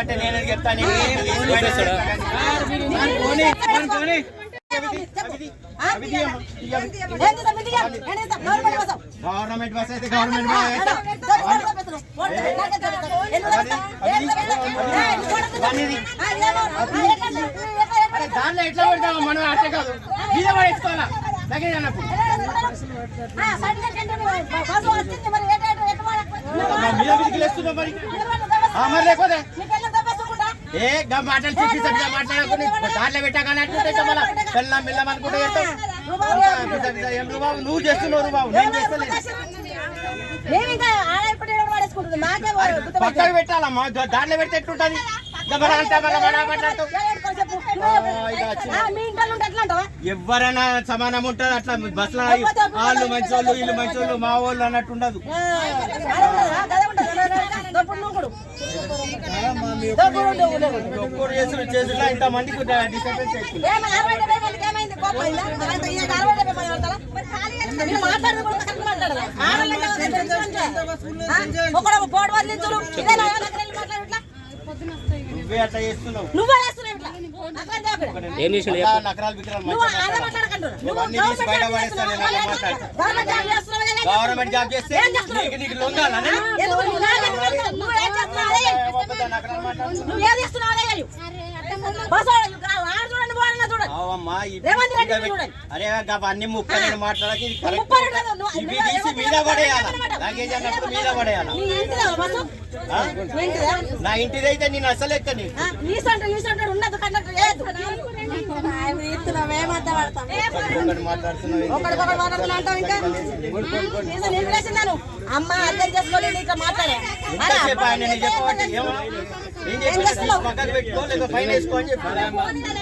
అంటే నేను చెప్తాను గవర్నమెంట్ బస్ అయితే గవర్నమెంట్ దాంట్లో ఎట్లా పెడతామో మనం అట్లే కాదు మీద పడేసుకోవాలా ఏ మాటలు చెప్పి సరిగ్గా మాట్లాడకుండా దాంట్లో పెట్టాకనుకుంటే మళ్ళీ పెళ్ళం బిల్లం అనుకుంటే చెప్తావు నువ్వు చేస్తున్నావు రూబాబు నేను చేస్తలేదు. పక్కన పెట్టాలమ్మా దాంట్లో పెడితే ఎట్లుంటది? మాట్లాడతావు. ఎవరైనా సమానం ఉంటారు అట్లా బస్ వాళ్ళు మంచి వాళ్ళు వీళ్ళు మంచి వాళ్ళు మా వాళ్ళు అన్నట్టు ఉండదు. నువ్వే అట్లా చేస్తున్నావు. నువ్వే ఏం చేసిండు? గవర్నమెంట్ జాబ్ చేస్తే నీకు నీకు లొంగాలనే అన్ని ముప్పై రెండు మాట్లాడకి మీద పడేయాలి? లగేజ్ అన్నప్పుడు మీద పడేయాలి? నా ఇంటిదైతే నేను అసలు ఎక్కని చెప్తున్నాం ఏం అర్థం పడతాం ఒకటికొకటి మాట్లాడుతున్నా నీకు వేసిందాను అమ్మ అర్థం చేసుకోలే